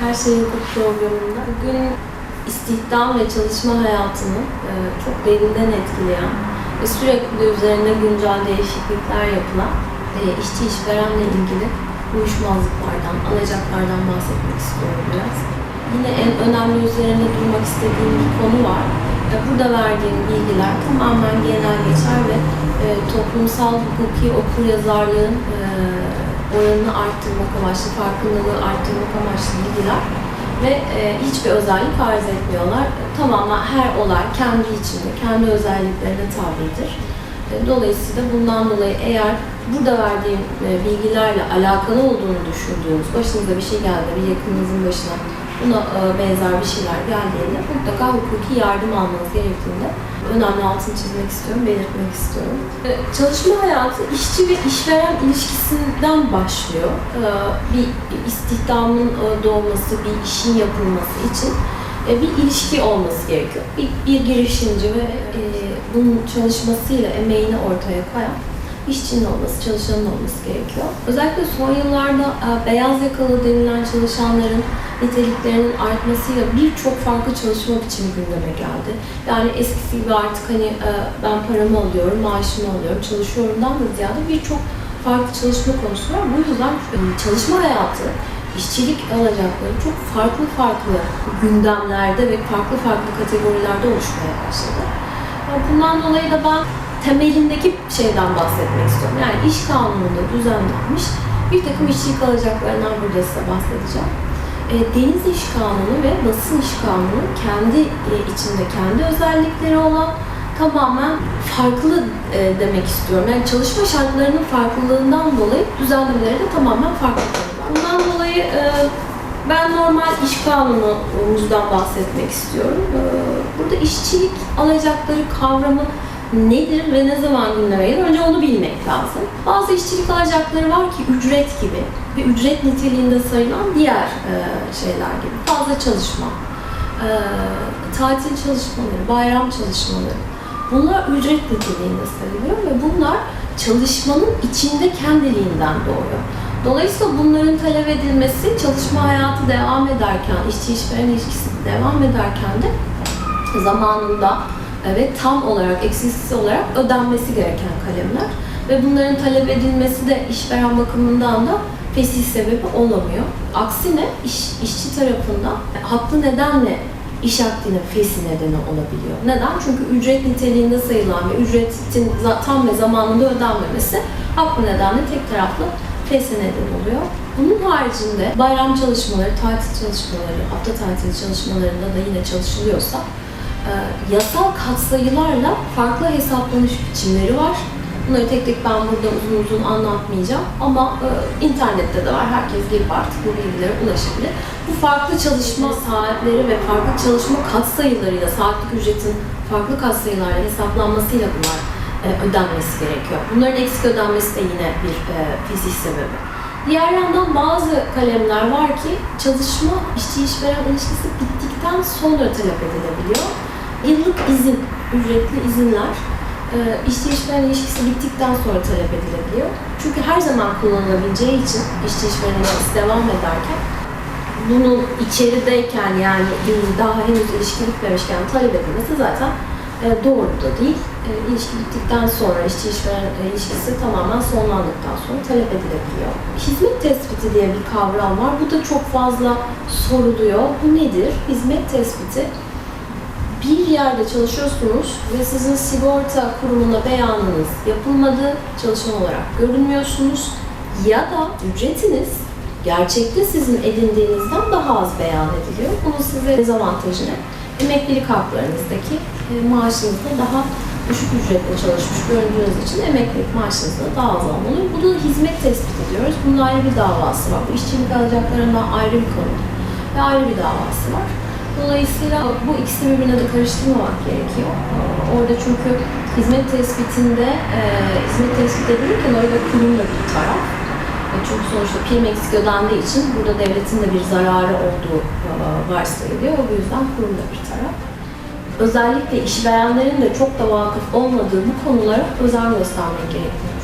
Her Şey Hukuk programında bugün istihdam ve çalışma hayatını e, çok derinden etkileyen ve sürekli üzerine güncel değişiklikler yapılan e, işçi işverenle ilgili uyuşmazlıklardan, alacaklardan bahsetmek istiyorum biraz. Yine en önemli üzerinde durmak istediğim bir konu var. E, Burada verdiğim bilgiler tamamen genel geçer ve toplumsal hukuki okuryazarlığın e, oranını arttırmak amaçlı, farkındalığı arttırmak amaçlı bilgiler ve e, hiçbir özellik arz etmiyorlar. Tamamen her olay kendi içinde, kendi özelliklerine tabidir. Dolayısıyla bundan dolayı eğer burada verdiğim e, bilgilerle alakalı olduğunu düşündüğünüz, başınıza bir şey geldi, bir yakınınızın başına buna e, benzer bir şeyler geldiğinde mutlaka hukuki yardım almanız gerektiğinde önemli altını çizmek istiyorum, belirtmek istiyorum. E, Çalışma hayatı işçi ve işveren ilişkisinden başlıyor. Bir istihdamın doğması, bir işin yapılması için bir ilişki olması gerekiyor. Bir, bir girişimci ve e, bunun çalışmasıyla emeğini ortaya koyan işçinin olması, çalışanın olması gerekiyor. Özellikle son yıllarda e, beyaz yakalı denilen çalışanların niteliklerinin artmasıyla birçok farklı çalışma biçimi gündeme geldi. Yani eskisi gibi artık hani e, ben paramı alıyorum, maaşımı alıyorum, çalışıyorumdan da ziyade birçok farklı çalışma konusu var. Bu yüzden e, çalışma hayatı, işçilik alacakları çok farklı farklı gündemlerde ve farklı farklı kategorilerde oluşmaya başladı. Yani Bundan dolayı da ben temelindeki şeyden bahsetmek istiyorum. Yani iş kanununda düzenlenmiş bir takım işçilik alacaklarından burada size bahsedeceğim. E, Deniz İş Kanunu ve Basın İş Kanunu kendi e, içinde kendi özellikleri olan tamamen farklı e, demek istiyorum. Yani çalışma şartlarının farklılığından dolayı düzenlemeleri de tamamen farklı konular. Bundan dolayı e, ben normal iş kanunumuzdan bahsetmek istiyorum. E, Burada işçilik alacakları kavramı nedir ve ne zaman gündeme? Önce onu bilmek lazım. Bazı işçilik alacakları var ki ücret gibi ve ücret niteliğinde sayılan diğer e, şeyler gibi. Fazla çalışma, e, tatil çalışmaları, bayram çalışmaları. Bunlar ücret niteliğinde sayılıyor ve bunlar çalışmanın içinde kendiliğinden doğuyor. Dolayısıyla bunların talep edilmesi çalışma hayatı devam ederken, işçi işveren ilişkisi devam ederken de zamanında ve tam olarak, eksiksiz olarak ödenmesi gereken kalemler. Ve bunların talep edilmesi de işveren bakımından da fesih sebebi olamıyor. Aksine iş, işçi tarafından haklı nedenle iş akdinin fesi nedeni olabiliyor. Neden? Çünkü ücret niteliğinde sayılan ve ücretin tam ve zamanında ödenmemesi haklı nedenle tek taraflı fesi neden oluyor. Bunun haricinde bayram çalışmaları, tatil çalışmaları, hafta tatili çalışmalarında da yine çalışılıyorsa e, yasal katsayılarla farklı hesaplanış biçimleri var. Bunları tek tek ben burada uzun uzun anlatmayacağım ama e, internette de var. Herkes gelip artık bu bilgilere ulaşabilir. Bu farklı çalışma saatleri ve farklı çalışma katsayılarıyla, saatlik ücretin farklı katsayılarla hesaplanmasıyla bunlar ödenmesi gerekiyor. Bunların eksik ödenmesi de yine bir e, fizik sebebi. Diğer yandan bazı kalemler var ki çalışma işçi işveren ilişkisi bittikten sonra talep edilebiliyor. Yıllık izin, ücretli izinler e, işçi işveren ilişkisi bittikten sonra talep edilebiliyor. Çünkü her zaman kullanılabileceği için işçi işveren ilişkisi devam ederken bunun içerideyken yani daha henüz ilişki bitmemişken talep edilmesi zaten e, doğru da değil. E, ilişki bittikten sonra işçi işveren e, ilişkisi tamamen sonlandıktan sonra talep edilebiliyor. Hizmet tespiti diye bir kavram var. Bu da çok fazla soruluyor. Bu nedir? Hizmet tespiti bir yerde çalışıyorsunuz ve sizin sigorta kurumuna beyanınız yapılmadı, çalışan olarak görünmüyorsunuz ya da ücretiniz gerçekte sizin edindiğinizden daha az beyan ediliyor. Bunun size dezavantajı ne? Emeklilik haklarınızdaki e, maaşınızda daha düşük ücretle çalışmış göründüğünüz için emeklilik maaşınızda daha az almalı. Bu da hizmet tespit ediyoruz. Bunun ayrı bir davası var. Bu işçilik alacaklarından ayrı bir konu ve ayrı bir davası var. Dolayısıyla bu ikisini birbirine de karıştırmamak gerekiyor. Orada çünkü hizmet tespitinde, e, hizmet tespit edilirken orada kurum da bir taraf. E, çünkü sonuçta prim eksik ödendiği için burada devletin de bir zararı olduğu e, varsayılıyor. O yüzden kurum da bir taraf. Özellikle işverenlerin de çok da vakıf olmadığı bu konulara özen göstermek gerektiğini